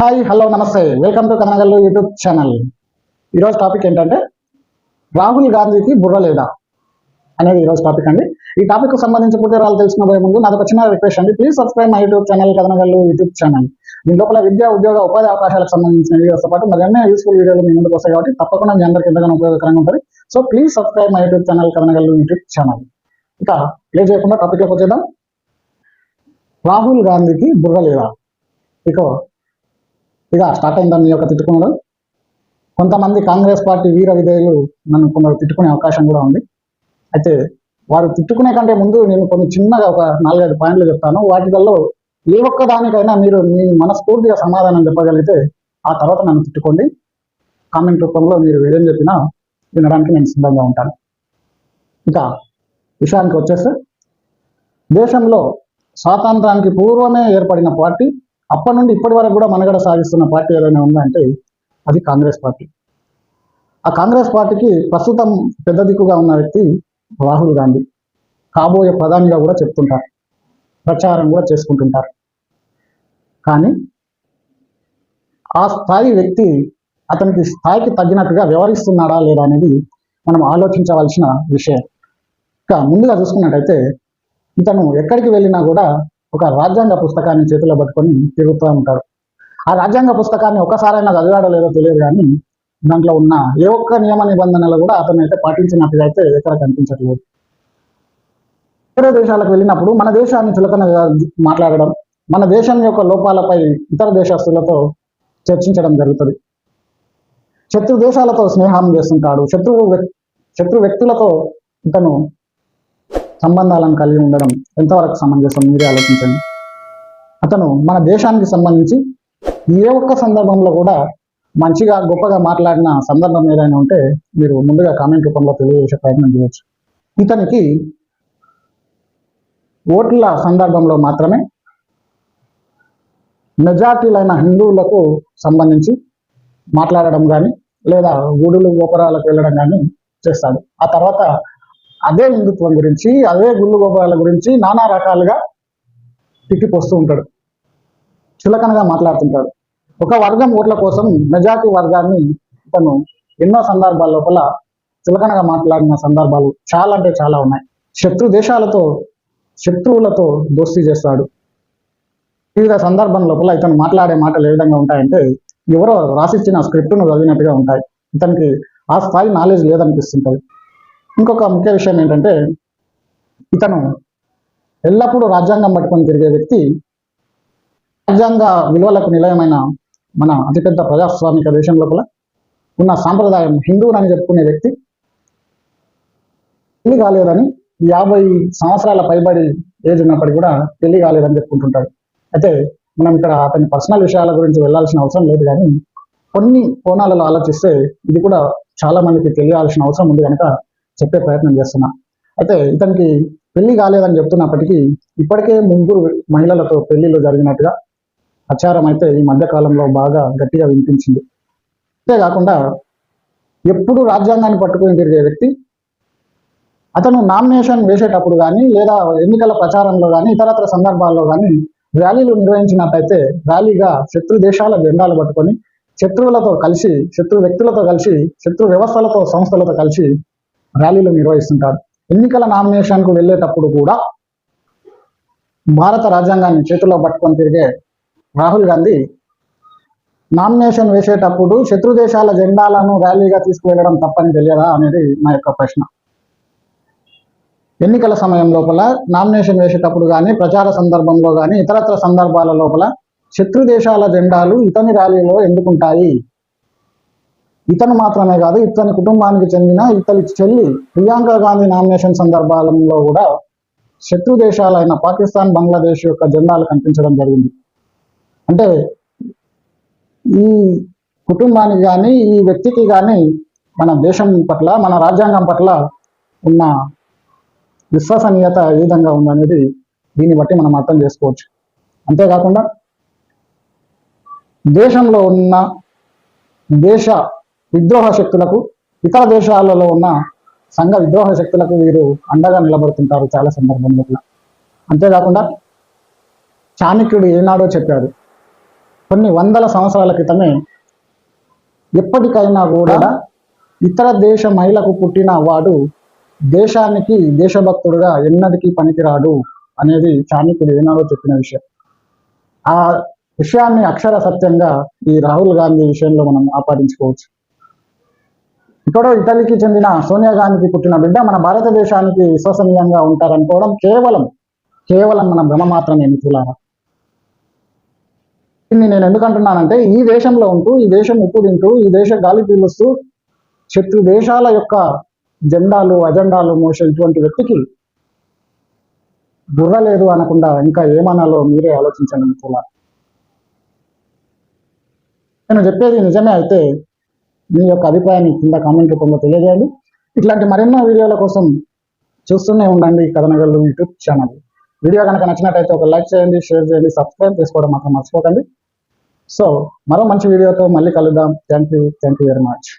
Hi hello నమస్తే. Welcome to Kanagallu YouTube channel ఈరోజు topic ఏంటంటే రాహుల్ గాంధీకి బుర్ర లేదా? అనేది ఈరోజు టాపిక్ అండి. ఈ టాపిక్కు సంబంధించి పూర్తిరాలు వివరాలు తెలుసుకునే ముందు నాది ఒక చిన్న రిక్వెస్ట్ అండి. Please subscribe my YouTube channel Kadanagallu YouTube channel దీని లోపల విద్యా ఉద్యోగ ఉపాధి అవకాశాలకు సంబంధించిన వీడియోస్తో పాటు మరిన్ని యూస్ఫుల్ వీడియోలు మీ ముందుకు వస్తాయి కాబట్టి తప్పకుండా మీ అందరికీ ఎంతగానో ఉపయోగకరంగా ఉంటుంది. So please subscribe my YouTube channel Kadanagallu YouTube channel ఇక ప్లే చేయకుండా టాపిక్లోకి వచ్చేద్దాం. రాహుల్ గాంధీకి బుర్ర లేదా? ఇక ఇక స్టార్ట్ అయిందని మీ యొక్క తిట్టుకున్నాడు కొంతమంది కాంగ్రెస్ పార్టీ వీర విధేయులు నన్ను కొందరు తిట్టుకునే అవకాశం కూడా ఉంది. అయితే వారు తిట్టుకునే కంటే ముందు నేను కొన్ని చిన్నగా ఒక నాలుగైదు పాయింట్లు చెప్తాను. వాటిల్లో ఏ ఒక్క దానికైనా మీరు మీ మనస్ఫూర్తిగా సమాధానం చెప్పగలిగితే ఆ తర్వాత నన్ను తిట్టుకోండి. కామెంట్ రూపంలో మీరు ఏదేం చెప్పినా వినడానికి నేను సిద్ధంగా ఉంటాను. ఇంకా విషయానికి వచ్చేస్తే దేశంలో స్వాతంత్రానికి పూర్వమే ఏర్పడిన పార్టీ అప్పటి నుండి ఇప్పటి వరకు కూడా మనగడ సాగిస్తున్న పార్టీ ఏదైనా ఉందంటే అది కాంగ్రెస్ పార్టీ. ఆ కాంగ్రెస్ పార్టీకి ప్రస్తుతం పెద్ద దిక్కుగా ఉన్న వ్యక్తి రాహుల్ గాంధీ. కాబోయే ప్రధానిగా కూడా చెప్తుంటారు. ప్రచారం కూడా చేసుకుంటుంటారు. కానీ ఆ స్థాయి వ్యక్తి అతనికి స్థాయికి తగ్గినట్టుగా వ్యవహరిస్తున్నాడా లేదా అనేది మనం ఆలోచించవలసిన విషయం. ఇక ముందుగా చూసుకున్నట్టయితే ఇతను ఎక్కడికి వెళ్ళినా కూడా ఒక రాజ్యాంగ పుస్తకాన్ని చేతిలో పట్టుకొని తిరుగుతూ ఉంటాడు. ఆ రాజ్యాంగ పుస్తకాన్ని ఒక్కసారైనా చదివాడో లేదో తెలియదు కానీ దాంట్లో ఉన్న ఏ ఒక్క నియమ నిబంధనలు కూడా అతను అయితే పాటించినట్టుగా అయితే ఎక్కడ కనిపించట్లేదు. ఇతర దేశాలకు వెళ్ళినప్పుడు మన దేశాన్ని చులకనగా మాట్లాడడం మన దేశం యొక్క లోపాలపై ఇతర దేశస్తులతో చర్చించడం జరుగుతుంది. శత్రు దేశాలతో స్నేహం చేస్తుంటాడు. శత్రువు శత్రు వ్యక్తులతో ఇతను సంబంధాలను కలిగి ఉండడం ఎంతవరకు సమంజసం? మీరే ఆలోచించండి. అతను మన దేశానికి సంబంధించి ఏ ఒక్క సందర్భంలో కూడా మంచిగా గొప్పగా మాట్లాడిన సందర్భం ఏదైనా ఉంటే మీరు ముందుగా కామెంట్ రూపంలో తెలియజేసే ప్రయత్నం చేయొచ్చు. ఇతనికి ఓట్ల సందర్భంలో మాత్రమే మెజార్టీలైన హిందువులకు సంబంధించి మాట్లాడడం కానీ లేదా గుడులు గోపురాలకు వెళ్ళడం కానీ చేస్తాడు. ఆ తర్వాత అదే హిందుత్వం గురించి అదే గుళ్ళు గోపాల గురించి నానా రకాలుగా తిట్టిపోస్తూ ఉంటాడు. చులకనగా మాట్లాడుతుంటాడు. ఒక వర్గం ఓట్ల కోసం మెజార్టీ వర్గాన్ని ఇతను ఎన్నో సందర్భాల లోపల చులకనగా మాట్లాడిన సందర్భాలు చాలా అంటే చాలా ఉన్నాయి. శత్రు దేశాలతో శత్రువులతో దోస్తీ చేస్తాడు. వివిధ సందర్భం లోపల ఇతను మాట్లాడే మాటలు ఏ విధంగా ఉంటాయంటే ఎవరో రాసిచ్చిన స్క్రిప్ట్ను చదివినట్టుగా ఉంటాయి. ఇతనికి ఆ స్థాయి నాలెడ్జ్ లేదనిపిస్తుంటుంది. ఇంకొక ముఖ్య విషయం ఏంటంటే ఇతను ఎల్లప్పుడూ రాజ్యాంగం పట్టుకొని తిరిగే వ్యక్తి రాజ్యాంగ విలువలకు నిలయమైన మన అతిపెద్ద ప్రజాస్వామిక దేశం లోపల ఉన్న సాంప్రదాయం హిందువులని చెప్పుకునే వ్యక్తి. పెళ్ళి కాలేదని యాభై సంవత్సరాల పైబడి ఏజ్ ఉన్నప్పటికీ కూడా పెళ్ళి కాలేదని చెప్పుకుంటుంటాడు. అయితే మనం ఇక్కడ అతని పర్సనల్ విషయాల గురించి వెళ్ళాల్సిన అవసరం లేదు కానీ కొన్ని కోణాలలో ఆలోచిస్తే ఇది కూడా చాలా మందికి తెలియాల్సిన అవసరం ఉంది కనుక చెప్పే ప్రయత్నం చేస్తున్నా. అయితే ఇతనికి పెళ్ళి కాలేదని చెప్తున్నప్పటికీ ఇప్పటికే ముగ్గురు మహిళలతో పెళ్ళిళ్ళు జరిగినట్టుగా ప్రచారం అయితే ఈ మధ్య కాలంలో బాగా గట్టిగా వినిపించింది. అంతేకాకుండా ఎప్పుడు రాజ్యాంగాన్ని పట్టుకుని తిరిగే వ్యక్తి అతను నామినేషన్ వేసేటప్పుడు కానీ లేదా ఎన్నికల ప్రచారంలో కానీ ఇతరత్ర సందర్భాల్లో కానీ ర్యాలీలు నిర్వహించినట్టయితే ర్యాలీగా శత్రు దేశాల జెండాలు పట్టుకొని శత్రువులతో కలిసి శత్రు వ్యక్తులతో కలిసి శత్రు వ్యవస్థలతో సంస్థలతో కలిసి ర్యాలీలు నిర్వహిస్తుంటారు. ఎన్నికల నామినేషన్కు వెళ్ళేటప్పుడు కూడా భారత రాజ్యాంగాన్ని చేతిలో పట్టుకొని తిరిగే రాహుల్ గాంధీ నామినేషన్ వేసేటప్పుడు శత్రు దేశాల జెండాలను ర్యాలీగా తీసుకువెళ్ళడం తప్పని తెలియదా అనేది నా యొక్క ప్రశ్న. ఎన్నికల సమయం లోపల నామినేషన్ వేసేటప్పుడు కానీ ప్రచార సందర్భంలో కానీ ఇతరత్ర సందర్భాల లోపల శత్రు దేశాల జెండాలు ఇతని ర్యాలీలో ఎందుకుంటాయి? ఇతను మాత్రమే కాదు ఇతని కుటుంబానికి చెందిన ఇతని చెల్లి ప్రియాంక గాంధీ నామినేషన్ సందర్భాలలో కూడా శత్రు దేశాలైన పాకిస్తాన్ బంగ్లాదేశ్ యొక్క జెండాలు కనిపించడం జరిగింది. అంటే ఈ కుటుంబానికి కానీ ఈ వ్యక్తికి కానీ మన దేశం పట్ల మన రాజ్యాంగం పట్ల ఉన్న విశ్వసనీయత ఏ విధంగా ఉందనేది దీన్ని బట్టి మనం అర్థం చేసుకోవచ్చు. అంతేకాకుండా దేశంలో ఉన్న దేశ విద్రోహ శక్తులకు ఇతర దేశాలలో ఉన్న సంఘ విద్రోహ శక్తులకు వీరు అండగా నిలబడుతుంటారు చాలా సందర్భంలో అంతేకాకుండా చాణక్యుడు ఏనాడో చెప్పాడు కొన్ని వందల సంవత్సరాల క్రితమే ఎప్పటికైనా కూడా ఇతర దేశ మహిళకు పుట్టిన వాడు దేశానికి దేశభక్తుడుగా ఎన్నటికీ పనికిరాడు అనేది చాణక్యుడు ఏనాడో చెప్పిన విషయం. ఆ విషయాన్ని అక్షర సత్యంగా ఈ రాహుల్ గాంధీ విషయంలో మనం ఆపాదించుకోవచ్చు. ఇక్కడో ఇటలీకి చెందిన సోనియా గాంధీకి పుట్టిన బిడ్డ మన భారతదేశానికి విశ్వసనీయంగా ఉంటారనుకోవడం కేవలం కేవలం మన భ్రమ మాత్రమే మిత్రులారా. దీన్ని నేను ఎందుకంటున్నానంటే ఈ దేశంలో ఉంటూ ఈ దేశం ఉప్పు తింటూ ఈ దేశ గాలి పీలుస్తూ శత్రు దేశాల యొక్క జెండాలు అజెండాలు మోసే ఇటువంటి వ్యక్తికి బుర్ర లేదు అనకుండా ఇంకా ఏమనాలో మీరే ఆలోచించండి మిత్రులారా. నేను చెప్పేది నిజమే అయితే మీ యొక్క అభిప్రాయాన్ని కింద కామెంట్ రూపంలో తెలియజేయండి. ఇట్లాంటి మరెన్నో వీడియోల కోసం చూస్తూనే ఉండండి కథనగళ్ళు యూట్యూబ్ ఛానల్. వీడియో కనుక నచ్చినట్టయితే ఒక లైక్ చేయండి షేర్ చేయండి సబ్స్క్రైబ్ చేసుకోవడం మాత్రం మర్చిపోకండి. సో మరో మంచి వీడియోతో మళ్ళీ కలుద్దాం. Thank you thank you very much